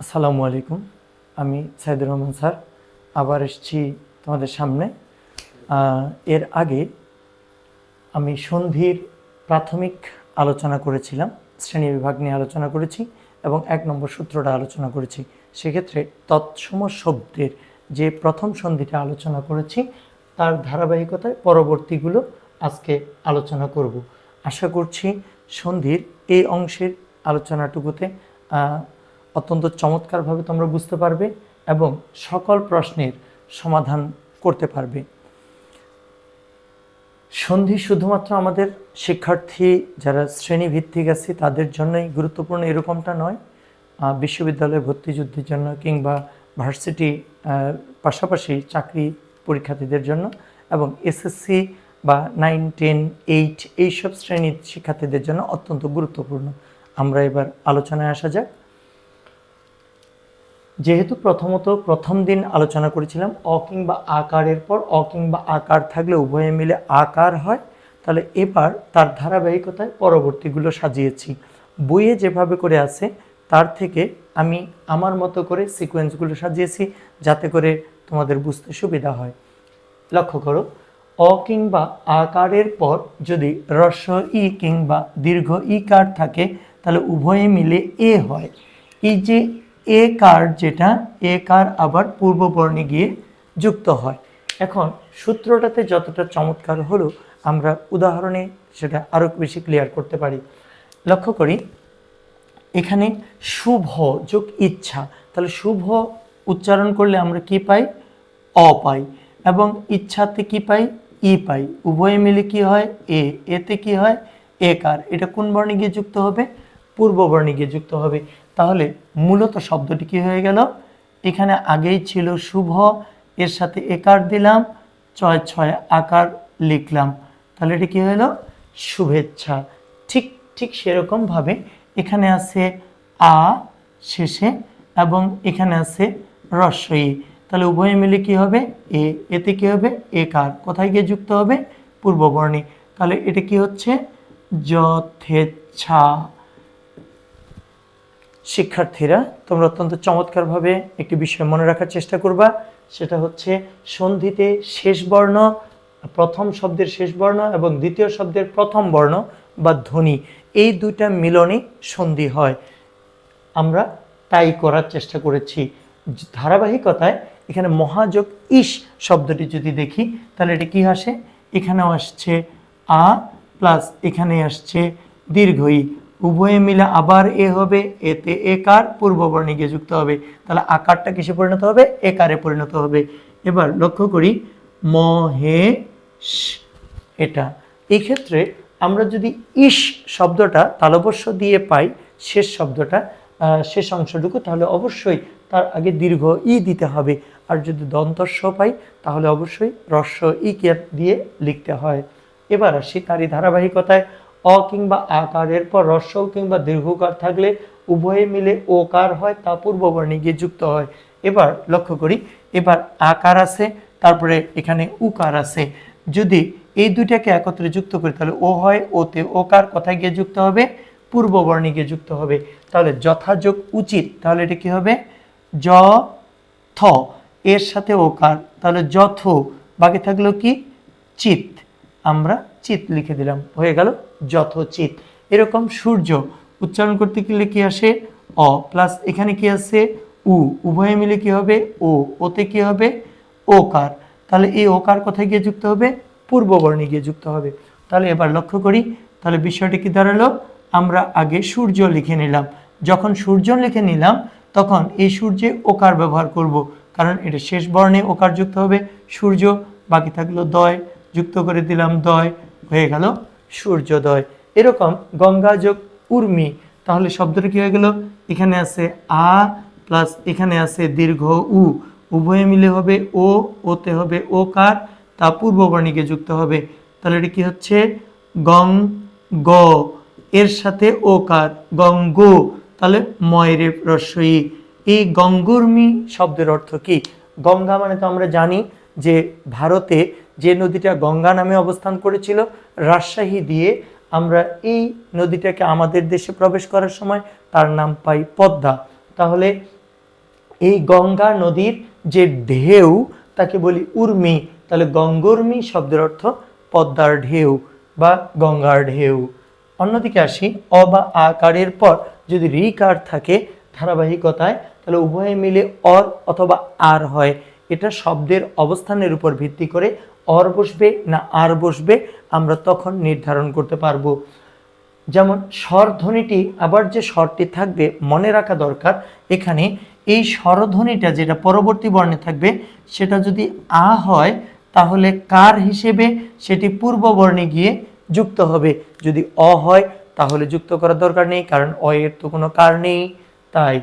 আসসালামু আলাইকুম। আমি সাইদুর রহমান স্যার, আবার এসেছি তোমাদের সামনে। এর আগে আমি সন্ধির প্রাথমিক আলোচনা করেছিলাম, শ্রেণি বিভাগ নিয়ে আলোচনা করেছি এবং এক নম্বর সূত্রটা আলোচনা করেছি। সেক্ষেত্রে তৎসম শব্দের যে প্রথম সন্ধিটা আলোচনা করেছি, তার ধারাবাহিকতায় পরবর্তীগুলো আজকে আলোচনা করব। আশা করছি সন্ধির এই অংশের আলোচনাটুকুতে অত্যন্ত চমৎকারভাবে তোমরা বুঝতে পারবে এবং সকল প্রশ্নের সমাধান করতে পারবে। সন্ধি শুধুমাত্র আমাদের শিক্ষার্থী যারা শ্রেণীভিত্তিক আছে, তাদের জন্যই গুরুত্বপূর্ণ এরকমটা নয়। বিশ্ববিদ্যালয়ে ভর্তি যুদ্ধের জন্য কিংবা ভার্সিটি পাশাপাশি চাকরি পরীক্ষার্থীদের জন্য এবং এসএসসি বা নাইন, টেন, এইট, এইসব শ্রেণির শিক্ষার্থীদের জন্য অত্যন্ত গুরুত্বপূর্ণ। আমরা এবার আলোচনায় আসা যাক। যেহেতু প্রথমত প্রথম দিন আলোচনা করেছিলাম, অ কিংবা আকারের পর, অ কিংবা আকার থাকলে উভয়ে মিলে আকার হয়, তাহলে এবার তার ধারাবাহিকতায় পরবর্তীগুলো সাজিয়েছি। বইয়ে যেভাবে করে আছে, তার থেকে আমি আমার মতো করে সিকোয়েন্সগুলো সাজিয়েছি, যাতে করে তোমাদের বুঝতে সুবিধা হয়। লক্ষ্য করো, অ কিংবা আকারের পর যদি রস্ব ই কিংবা দীর্ঘ ই কার থাকে, তাহলে উভয়ে মিলে এ হয়। এই যে এ কার যেটা, এ কার আবার পূর্ববর্ণে গিয়ে যুক্ত হয়। এখন সূত্রটাতে যতটা চমৎকার হলো, আমরা উদাহরণে সেটা আরও বেশি ক্লিয়ার করতে পারি। লক্ষ্য করি, এখানে শুভ যোগ ইচ্ছা। তাহলে শুভ উচ্চারণ করলে আমরা কি পাই? অ পাই। এবং ইচ্ছাতে কি পাই? ই পাই। উভয়ে মিলে কি হয়? এ। এতে কি হয়? একার এটা কোন বর্ণে গিয়ে যুক্ত হবে? পূর্ব বর্ণে গিয়ে যুক্ত হবে। তাহলে মূলত শব্দটি কি হয়ে গেল? এখানে আগেই ছিল শুভ, এর সাথে একার দিলাম, ছয় ছয় আকার লিখলাম। তাহলে এটা কি হলো? শুভেচ্ছা। ঠিক ঠিক সেরকমভাবে এখানে আছে আ শেষে এবং এখানে আছে রস্বই তাহলে উভয়ে মিলে কি হবে? এ, এতে কি হবে? একার। কোথায় গিয়ে যুক্ত হবে? পূর্ববর্ণে। তাহলে এটা কি হচ্ছে? যথেচ্ছা। শিক্ষার্থীরা, তোমরা অত্যন্ত চমৎকারভাবে একটি বিষয় মনে রাখার চেষ্টা করবা। সেটা হচ্ছে সন্ধিতে শেষ বর্ণ, প্রথম শব্দের শেষ বর্ণ এবং দ্বিতীয় শব্দের প্রথম বর্ণ বা ধ্বনি, এই দুইটা মিলনে সন্ধি হয়। আমরা তাই করার চেষ্টা করেছি। ধারাবাহিকতায় এখানে মহাযোগ ইস শব্দটি যদি দেখি, তাহলে এটা কি আসে? এখানেও আসছে আ, প্লাস এখানে আসছে দীর্ঘ ই উভয়ে মিলে আবার এ হবে, এতে একার পূর্ববর্ণে গিয়ে যুক্ত হবে। তাহলে আকারটা কিসে পরিণত হবে? একারে পরিণত হবে। এবার লক্ষ্য করি মহে এটা। এক্ষেত্রে আমরা যদি ইস শব্দটা তালবস্য দিয়ে পাই, শেষ শব্দটা শেষ অংশটুকু, তাহলে অবশ্যই তার আগে দীর্ঘ ই দিতে হবে। আর যদি দন্তস্ব পাই, তাহলে অবশ্যই রস্য ই দিয়ে লিখতে হয়। এবার আসি তারই ধারাবাহিকতায়। অ কিংবা আকারের পর রস্য কিংবা দীর্ঘকার থাকলে উভয়ে মিলে ওকার হয় তা পূর্ববর্ণে গিয়ে যুক্ত হয়। এবার লক্ষ্য করি, এবার আকার আছে, তারপরে এখানে উকার আছে। যদি এই দুইটাকে একত্রে যুক্ত করি, তাহলে ও হয়, ওতে ওকার কোথায় গিয়ে যুক্ত হবে? পূর্ববর্ণে গিয়ে যুক্ত হবে। তাহলে যথাযোগ উচিত, তাহলে এটা কি হবে? য, থ, এর সাথে ওকার তাহলে যথ, বাকি থাকল কি? চিত। আমরা চিত লিখে দিলাম। হয়ে গেল? যথোচিত। এরকম সূর্য উচ্চারণ করতে গেলে কি আসে? অ প্লাস এখানে কি আছে? উ। উভয়ে মিলে কি হবে? ও। ওতে কি হবে? ওকার। তাহলে এই ওকার কোথায় গিয়ে যুক্ত হবে? পূর্ববর্ণে গিয়ে যুক্ত হবে। তাহলে এবার লক্ষ্য করি। তাহলে বিষয়টি কি দাঁড়াল? আমরা আগে সূর্য লিখে নিলাম। যখন সূর্য লিখে নিলাম, তখন এই সূর্যে ওকার ব্যবহার করব। কারণ এটা শেষ বর্ণে ওকার যুক্ত হবে। সূর্য, বাকি থাকল দয়। যুক্ত করে দিলাম দয়। হয়ে গেল সূর্যোদয়। এরকম গঙ্গা যোগ উর্মি। তাহলে শব্দটা কী হয়ে গেল? এখানে আছে আ প্লাস এখানে আছে দীর্ঘ উ। উভয়ে মিলে হবে ও, ওতে হবে ও কার তা পূর্ববর্ণীকে যুক্ত হবে। তাহলে এটা কি হচ্ছে? গং গ। এর সাথে ও কার গঙ্গ তাহলে ময়রে রস্বই এই গঙ্গুর্মি শব্দের অর্থ কি? গঙ্গা মানে তো আমরা জানি যে ভারতে যে নদীটা গঙ্গা নামে অবস্থান করেছিল, রাজশাহী দিয়ে আমরা এই নদীটাকে আমাদের দেশে প্রবেশ করার সময় তার নাম পাই পদ্মা। তাহলে এই গঙ্গা নদীর যে ঢেউ, তাকে বলি উর্মি। তাহলে গঙ্গর্মি শব্দের অর্থ পদ্মার ঢেউ বা গঙ্গার ঢেউ। অন্যদিকে আসি, অ বা আকারের পর যদি রিকার থাকে ধারাবাহিকতায়, তাহলে উভয়ে মিলে অর অথবা আর হয়। এটা শব্দের অবস্থানের উপর ভিত্তি করে অর বসবে না আর বসবে, আমরা তখন নির্ধারণ করতে পারব। যেমন, স্বরধ্বনিটি, আবার যে স্বরটি থাকবে, মনে রাখা দরকার, এখানে এই স্বরধ্বনিটা যেটা পরবর্তী বর্ণে থাকবে, সেটা যদি আ হয়, তাহলে কার হিসেবে সেটি পূর্ব বর্ণে গিয়ে যুক্ত হবে? যদি অ হয়, তাহলে যুক্ত করার দরকার নেই, কারণ অ এর তো কোনো কার নেই, তাই।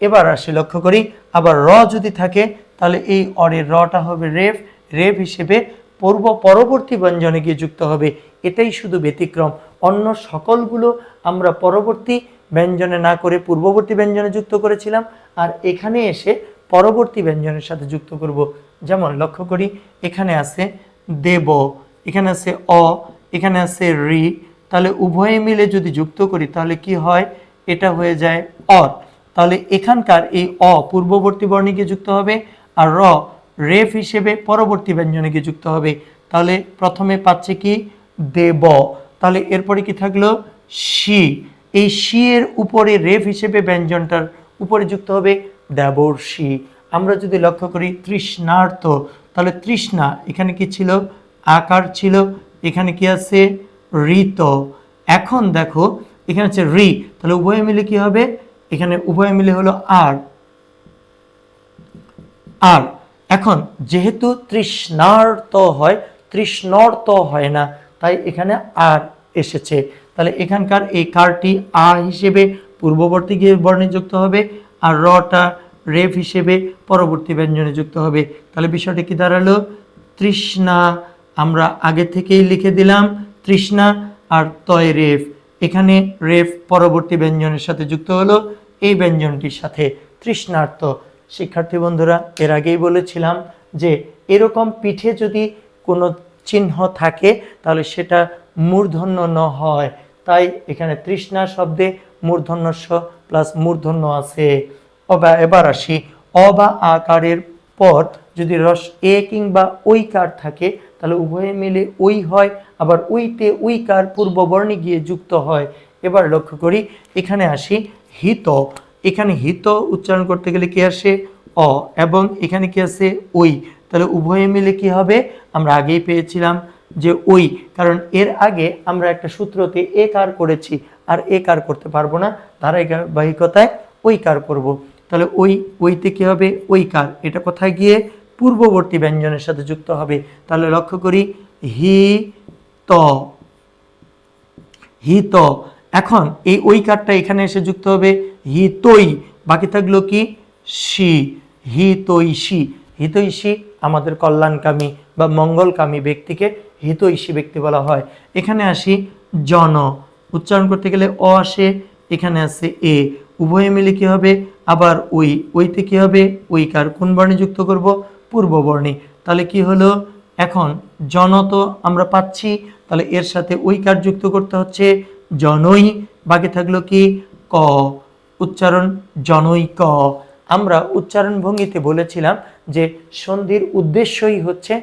এবার আসি লক্ষ্য করি, আবার র যদি থাকে, তাহলে এই অরের রটা হবে রেফ রেফ হিসেবে পূর্ব পরবর্তী ব্যঞ্জনে গিয়ে যুক্ত হবে। এটাই শুধু ব্যতিক্রম। অন্য সকলগুলো আমরা পরবর্তী ব্যঞ্জনে না করে পূর্ববর্তী ব্যঞ্জনে যুক্ত করেছিলাম আর এখানে এসে পরবর্তী ব্যঞ্জনের সাথে যুক্ত করব। যেমন লক্ষ্য করি, এখানে আছে দেব, এখানে আছে অ, এখানে আছে রি। তাহলে উভয়ে মিলে যদি যুক্ত করি, তাহলে কি হয়? এটা হয়ে যায় অর তাহলে এখানকার এই অ পূর্ববর্তী বর্ণে গিয়ে যুক্ত হবে আর র রেফ হিসেবে পরবর্তী ব্যঞ্জনে গিয়ে যুক্ত হবে। তাহলে প্রথমে পাচ্ছে কি? দেব। তাহলে এরপরে কি থাকল? শি। এই শি এর উপরে রেফ হিসেবে ব্যঞ্জনটার উপরে যুক্ত হবে দেবর্ষি আমরা যদি লক্ষ্য করি তৃষ্ণার্ত, তাহলে তৃষ্ণা, এখানে কি ছিল? আকার ছিল। এখানে কি আছে? ঋত। এখন দেখো, এখানে হচ্ছে রি। তাহলে উভয় মিলে কি হবে? এখানে উভয় মিলে হলো আর। আর। এখন যেহেতু তৃষ্ণার্ত হয় তৃষ্ণর্ত হয় না, তাই এখানে আর এসেছে। তাহলে এখানকার এই কারটি আ হিসেবে পূর্ববর্তী গিয়ে বর্ণে যুক্ত হবে, আর রটা রেফ হিসেবে পরবর্তী ব্যঞ্জনে যুক্ত হবে। তাহলে বিষয়টি কি দাঁড়াল? তৃষ্ণা, আমরা আগে থেকেই লিখে দিলাম তৃষ্ণা আর তয় রেফ এখানে রেফ পরবর্তী ব্যঞ্জনের সাথে যুক্ত হলো, এই ব্যঞ্জনটির সাথে তৃষ্ণার্ত শিক্ষার্থী বন্ধুরা, এর আগেই বলেছিলাম যে এরকম পিঠে যদি কোনো চিহ্ন থাকে, তাহলে সেটা মূর্ধন্য ন হয়। তাই এখানে তৃষ্ণা শব্দে মূর্ধন্য স প্লাস মূর্ধন্য আছে। অবা, এবার আসি। অবা আকারের পর যদি রস এ কিংবা ওই কার থাকে, তাহলে উভয়ে মিলে ওই হয়, আবার ওইতে ঐকার পূর্ব বর্ণে গিয়ে যুক্ত হয়। এবার লক্ষ্য করি, এখানে আসি হিত। এখানে হিত উচ্চারণ করতে গেলে কি আসে? অ। এবং এখানে কি আছে? ওই তাহলে উভয়ে মিলে কি হবে? আমরা আগেই পেয়েছিলাম যে ওই কারণ এর আগে আমরা একটা সূত্রতে এ কার করেছি আর এ কার করতে পারব না। ধারাবাহিকতায় ওই কার করব। তাহলে ওই ওইতে কি হবে? ওই কার। এটা কোথায় গিয়ে? পূর্ববর্তী ব্যঞ্জনের সাথে যুক্ত হবে। তাহলে লক্ষ্য করি। হি, ত। হি, ত। এখন এই ওই কারটা এখানে এসে যুক্ত হবে। হিতই বাকি থাকল কি? সি হিতৈষী। হিতৈষী আমাদের কল্যাণকামী বা মঙ্গলকামী ব্যক্তিকে হিতৈষী ব্যক্তি বলা হয়। এখানে আসি জন। উচ্চারণ করতে গেলে অ আসে, এখানে আছে এ। উভয়ে মিলে কি হবে? আবার ওই ওইতে কি হবে? ওই কার কোন বর্ণে যুক্ত করব? পূর্ব বর্ণে। তাহলে কি হলো? এখন জন তো আমরা পাচ্ছি, তাহলে এর সাথে ওই কার যুক্ত করতে হচ্ছে জনই বাকি থাকল কি? ক। উচ্চারণ জনই ক আমরা উচ্চারণ ভঙ্গিতে বলেছিলাম যে সন্ধির উদ্দেশ্যই হচ্ছে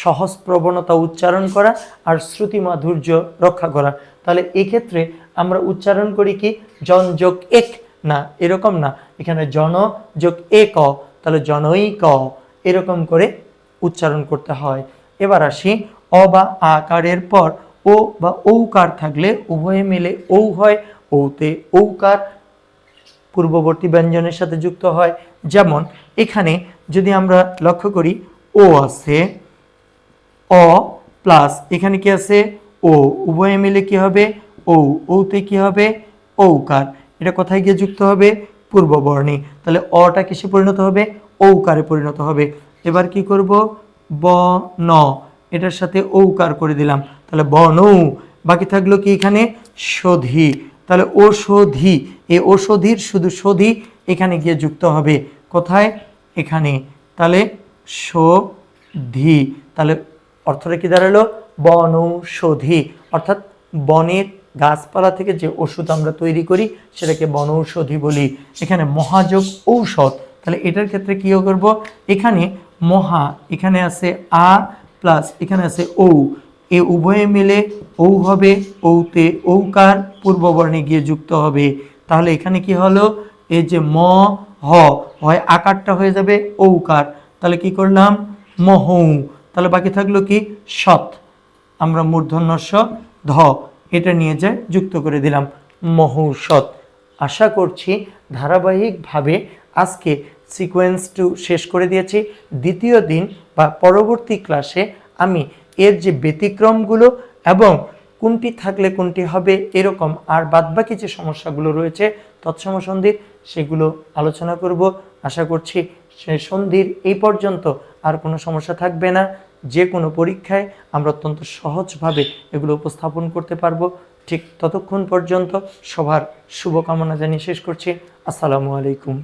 সহজ প্রবণতা উচ্চারণ করা আর শ্রুতি মাধুর্য রক্ষা করা। তাহলে এক্ষেত্রে আমরা উচ্চারণ করি কি? জন যোগ এক। না, এরকম না। এখানে জন যোগ এ ক তাহলে জনই ক এরকম করে উচ্চারণ করতে হয়। এবার আসি, অ বা আকারের পর ও বা ঔকার থাকলে উভয়ে মিলে ঔ হয়। ঔতে ঔকার পূর্ববর্তী ব্যঞ্জনের সাথে যুক্ত হয়। যেমন, এখানে যদি আমরা লক্ষ্য করি, ও আছে, অ প্লাস এখানে কি আছে? ও। উভয়ে মিলে কি হবে? ও। ওতে কি হবে? ঔকার। এটা কোথায় গিয়ে যুক্ত হবে? পূর্ববর্ণে। তাহলে অটা কিসে পরিণত হবে? ঔকারে পরিণত হবে। এবার কি করব? ব, ন। এটার সাথে ঔকার করে দিলাম। তাহলে বনৌ। বাকি থাকল কি এখানে? সধি। তাহলে ঔষধি এই ঔষধির শুধু সধি এখানে গিয়ে যুক্ত হবে। কোথায়? এখানে। তাহলে সধি, তাহলে অর্থটা কি দাঁড়াল? বনৌষধি অর্থাৎ বনের গাছপালা থেকে যে ওষুধ আমরা তৈরি করি, সেটাকে বনৌষধি বলি। এখানে মহাযোগ ঔষধ। তাহলে এটার ক্ষেত্রে কী করব? এখানে মহা, এখানে আছে আ, প্লাস এখানে আছে ঔ। এ উভয়ে মিলে ঔ হবে ঔতে ঔকার পূর্ববর্ণে গিয়ে যুক্ত হবে। তাহলে এখানে কি হলো? এই যে ম, হ, হয় আকারটা হয়ে যাবে ঔকার। তাহলে কি করলাম? মহৌ। তাহলে বাকি থাকল কি? সৎ। আমরা মূর্ধন্যস্য ধ, এটা নিয়ে যায় যুক্ত করে দিলাম। মহৌষৎ আশা করছি ধারাবাহিকভাবে আজকে সিকোয়েন্স টু শেষ করে দিয়েছি। দ্বিতীয় দিন বা পরবর্তী ক্লাসে আমি এর যে ব্যতিক্রমগুলো এবং কোনটি থাকলে কোনটি হবে এরকম আর বাদবাকি যে সমস্যাগুলো রয়েছে তৎসম সন্ধির সেগুলো আলোচনা করব। আশা করছি সে সন্ধির এই পর্যন্ত আর কোনো সমস্যা থাকবে না। যে কোনো পরীক্ষায় আমরা অত্যন্ত সহজভাবে এগুলো উপস্থাপন করতে পারব। ঠিক ততক্ষণ পর্যন্ত সবার শুভকামনা জানিয়ে শেষ করছি। আসসালামু আলাইকুম।